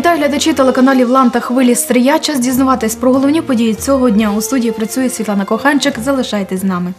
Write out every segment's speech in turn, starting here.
Вітаю глядачі телеканалів Лан та хвилі Стрия. Час дізнаватись про головні події цього дня. У студії працює Світлана Коханчик. Залишайтесь з нами.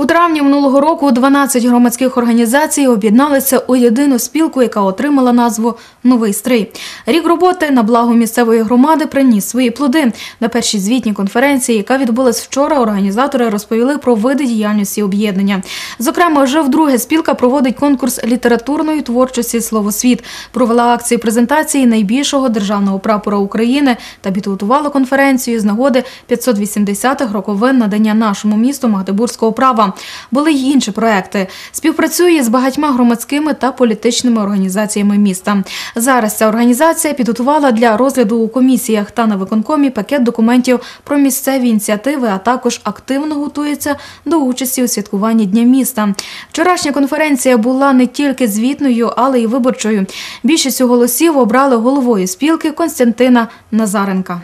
У травні минулого року 12 громадських організацій об'єдналися у єдину спілку, яка отримала назву Новий стрий. Рік роботи на благо місцевої громади приніс свої плоди. На першій звітній конференції, яка відбулась вчора, організатори розповіли про види діяльності об'єднання. Зокрема, вже вдруге спілка проводить конкурс літературної творчості Словосвіт, провела акції презентації найбільшого державного прапора України та підготувала конференцію з нагоди 580-х роковин надання нашому місту Магдебурзького права. Були й інші проекти. Співпрацює з багатьма громадськими та політичними організаціями міста. Зараз ця організація підготувала для розгляду у комісіях та на виконкомі пакет документів про місцеві ініціативи, а також активно готується до участі у святкуванні Дня міста. Вчорашня конференція була не тільки звітною, але й виборчою. Більшістю голосів обрали головою спілки Константина Назаренка.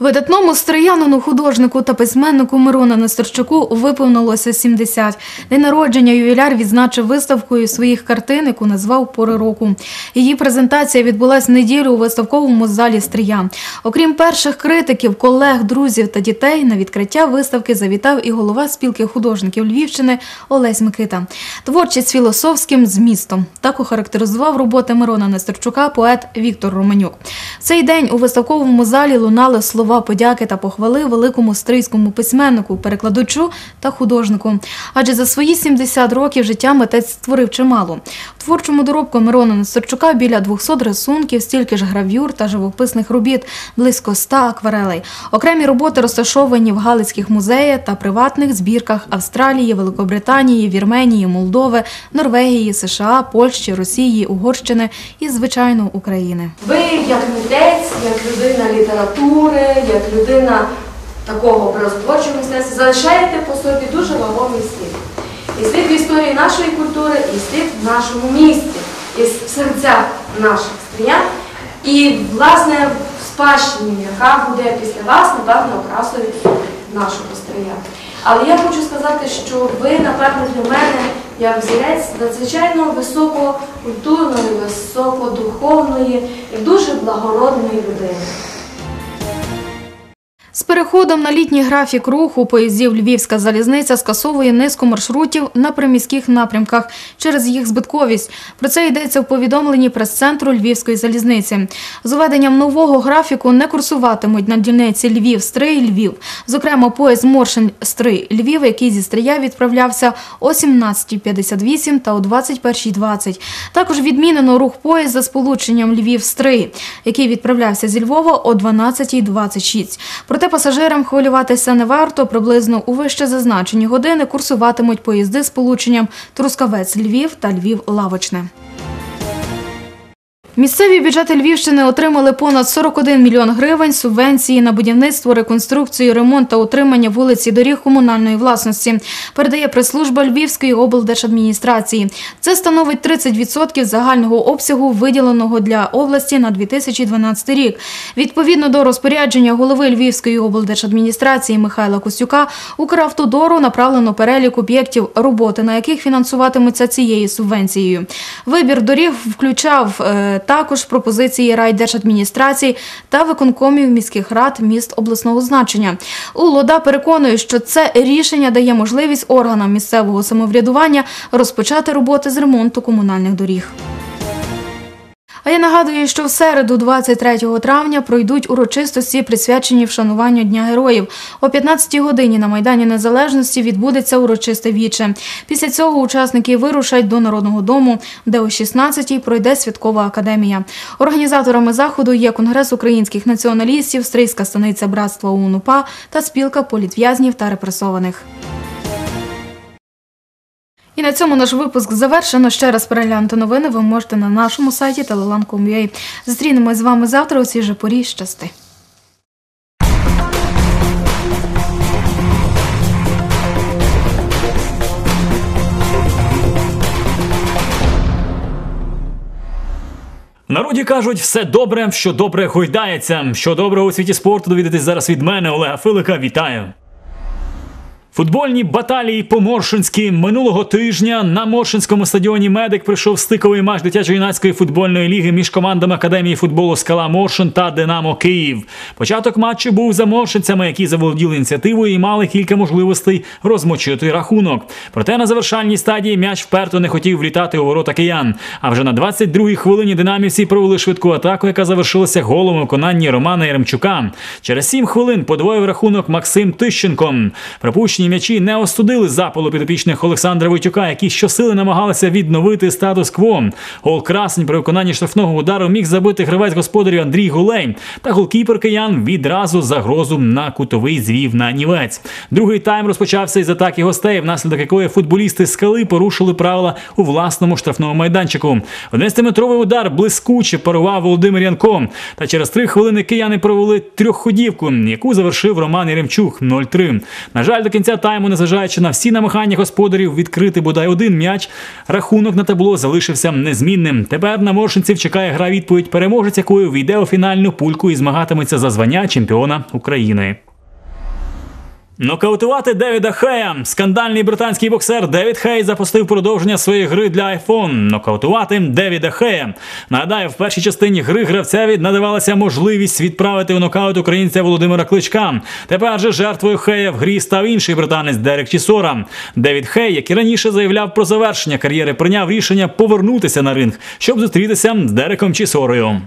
Видатному стріянину художнику та письменнику Мирона Нестерчуку виповнилося 70. День народження ювіляр відзначив виставкою своїх картин, яку назвав «Пори року». Її презентація відбулась неділю у виставковому залі Стрия. Окрім перших критиків, колег, друзів та дітей, на відкриття виставки завітав і голова спілки художників Львівщини Олесь Микита. Творчість філософським змістом. Так охарактеризував роботи Мирона Нестерчука поет Віктор Романюк. В цей день у виставковому залі лунали слова подяки та похвали великому стрийському письменнику, перекладачу та художнику. Адже за свої 70 років життя митець створив чимало. Творчому доробку Мирона Нестерчука біля 200 рисунків, стільки ж гравюр та живописних робіт, близько 100 акварелей. Окремі роботи розташовані в Галицьких музеях та приватних збірках Австралії, Великобританії, Вірменії, Молдови, Норвегії, США, Польщі, Росії, Угорщини і, звичайно, України. Ви як митець, як людина літератури, як людина такого образотворчого мистецтва залишаєте по собі дуже вагомий слід. І слід в історії нашої культури, і слід в нашому місті, і в серцях наших стріян. І, власне, в спадщині, яка буде після вас, напевно, окрасою нашого стрія. Але я хочу сказати, що ви, напевно, для мене, як взірець, надзвичайно висококультурної, високодуховної і дуже благородної людини. Переходом на літній графік руху поїздів Львівська залізниця скасовує низку маршрутів на приміських напрямках через їх збитковість. Про це йдеться в повідомленні прес-центру Львівської залізниці. З уведенням нового графіку не курсуватимуть на дільниці Львів Стрий Львів. Зокрема, поїзд Моршин Стрий Львів, який зі Стрия відправлявся о 17.58 та о 21.20. Також відмінено рух поїзда з полученням Львів Стрий, який відправлявся зі Львова о 12.26. Проте пасажирам хвилюватися не варто. Приблизно у вище зазначені години курсуватимуть поїзди з полученням Трускавець Львів та Львів Лавочне. Місцеві бюджети Львівщини отримали понад 41 мільйон гривень субвенції на будівництво, реконструкцію, ремонт та утримання вулиці доріг комунальної власності. Передає прес-служба Львівської облдержадміністрації. Це становить 30% загального обсягу, виділеного для області на 2012 рік. Відповідно до розпорядження голови Львівської облдержадміністрації Михайла Костюка, Укравтодору направлено перелік об'єктів, роботи на яких фінансуватимуться цією субвенцією. Вибір доріг включав е, також пропозиції райдержадміністрацій та виконкомів міських рад міст обласного значення. УЛОДА переконує, що це рішення дає можливість органам місцевого самоврядування розпочати роботи з ремонту комунальних доріг. А я нагадую, що в середу, 23 травня, пройдуть урочистості, присвячені вшануванню Дня Героїв. О 15-й годині на Майдані Незалежності відбудеться урочисте віче. Після цього учасники вирушать до Народного дому, де о 16-й пройде святкова академія. Організаторами заходу є Конгрес українських націоналістів, Стрийська станиця братства УНУПА та спілка політв'язнів та репресованих. І на цьому наш випуск завершено. Ще раз переглянути новини ви можете на нашому сайті telelan.com.ua. Зустрінемось з вами завтра у цій же порі. Щасти. Народі кажуть, все добре, що добре гойдається. Що добре у світі спорту довідатись зараз від мене, Олега Филика. Вітаю! Футбольні баталії по-моршинськи минулого тижня на Моршинському стадіоні Медик прийшов стиковий матч дитячо-юнацької футбольної ліги між командами Академії футболу Скала Моршин та Динамо Київ. Початок матчу був за моршинцями, які заволоділи ініціативою і мали кілька можливостей розмочити рахунок. Проте на завершальній стадії м'яч вперто не хотів влітати у ворота киян. А вже на 22-й хвилині динамівці провели швидку атаку, яка завершилася голом виконанні Романа Яремчука. Через 7 хвилин подвоїв рахунок Максим Тищенко. Пропущені м'ячі не остудили запалу підопічних Олександра Войтюка, які щосили намагалися відновити статус-кво. Гол красень при виконанні штрафного удару міг забити гравець господарів Андрій Гулей. Та голкіпер киян відразу загрозу на кутовий звів на нівець. Другий тайм розпочався із атаки гостей, внаслідок якої футболісти скали порушили правила у власному штрафному майданчику. 11-метровий удар блискуче парував Володимир Янко. Та через три хвилини кияни провели трьохходівку, яку завершив Роман Яремчук 0-3. На жаль, до кінця тайму, незважаючи на всі намагання господарів відкрити бодай один м'яч, рахунок на табло залишився незмінним. Тепер на моршинців чекає гра відповідь переможець, якою війде у фінальну пульку і змагатиметься за звання чемпіона України. Нокаутувати Девіда Хея. Скандальний британський боксер Девід Хей запустив продовження своєї гри для iPhone. Нокаутувати Девіда Хея. Нагадаю, в першій частині гри гравцеві надавалася можливість відправити у нокаут українця Володимира Кличка. Тепер же жертвою Хея в грі став інший британець Дерек Чісора. Девід Хей, як і раніше заявляв про завершення кар'єри, прийняв рішення повернутися на ринг, щоб зустрітися з Дереком Чісорою.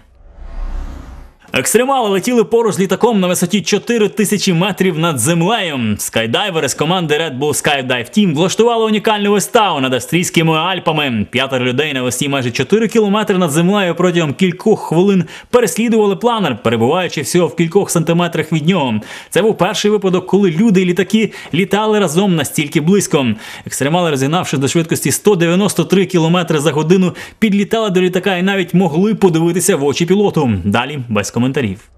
Екстремали летіли поруч з літаком на висоті 4 тисячі метрів над землею. Скайдайвери з команди Red Bull Skydive Team влаштували унікальну виставу над австрійськими Альпами. П'ятеро людей на висоті майже 4 кілометри над землею протягом кількох хвилин переслідували планер, перебуваючи всього в кількох сантиметрах від нього. Це був перший випадок, коли люди і літаки літали разом настільки близько. Екстремали, розігнавшись до швидкості 193 км за годину, підлітали до літака і навіть могли подивитися в очі пілоту. Далі без коментарів. Mantarif.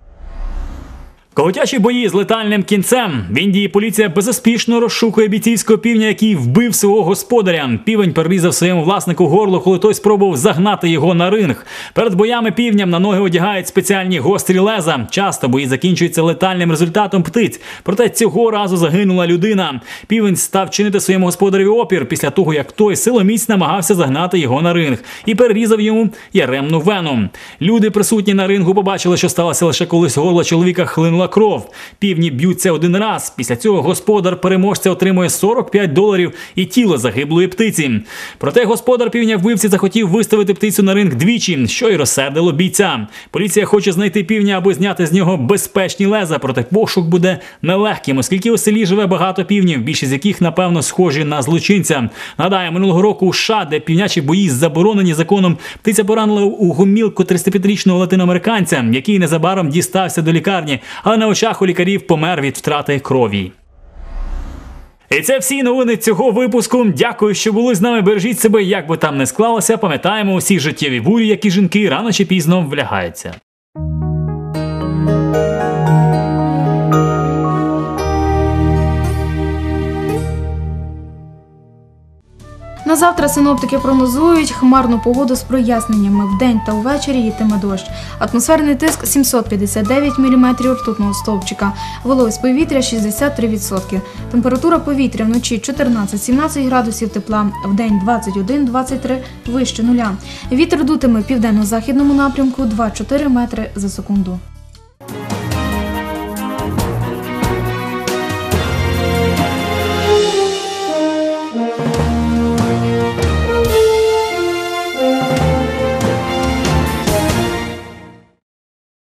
Колотячі бої з летальним кінцем. В Індії поліція безуспішно розшукує бійцівського півня, який вбив свого господаря. Півень перерізав своєму власнику горло, коли той спробував загнати його на ринг. Перед боями півням на ноги одягають спеціальні гострі леза. Часто бої закінчуються летальним результатом птиць. Проте цього разу загинула людина. Півень став чинити своєму господареві опір після того, як той силоміць намагався загнати його на ринг і перерізав йому яремну вену. Люди, присутні на рингу, побачили, що сталося лише коли з горла чоловіка хлинула кров. Півні б'ються один раз. Після цього господар переможця отримує 45 доларів і тіло загиблої птиці. Проте господар півня вбивці захотів виставити птицю на ринг двічі, що й розсердило бійця. Поліція хоче знайти півня, аби зняти з нього безпечні леза. Проте пошук буде нелегким, оскільки у селі живе багато півнів, більшість з яких напевно схожі на злочинця. Нагадаю, минулого року у США, де півнячі бої заборонені законом, птиця поранила у гумілку 35-річного латиноамериканця, який незабаром дістався до лікарні, але на очах у лікарів помер від втрати крові. І це всі новини цього випуску. Дякую, що були з нами. Бережіть себе, як би там не склалося. Пам'ятаємо усі життєві бурі, які жінки рано чи пізно влягаються. На завтра синоптики прогнозують хмарну погоду з проясненнями. Вдень та увечері йтиме дощ. Атмосферний тиск 759 мм ртутного стовпчика. Вологість повітря 63%. Температура повітря вночі 14-17 градусів тепла, вдень 21-23 вище нуля. Вітер дутиме південно-західному напрямку 2-4 метри за секунду.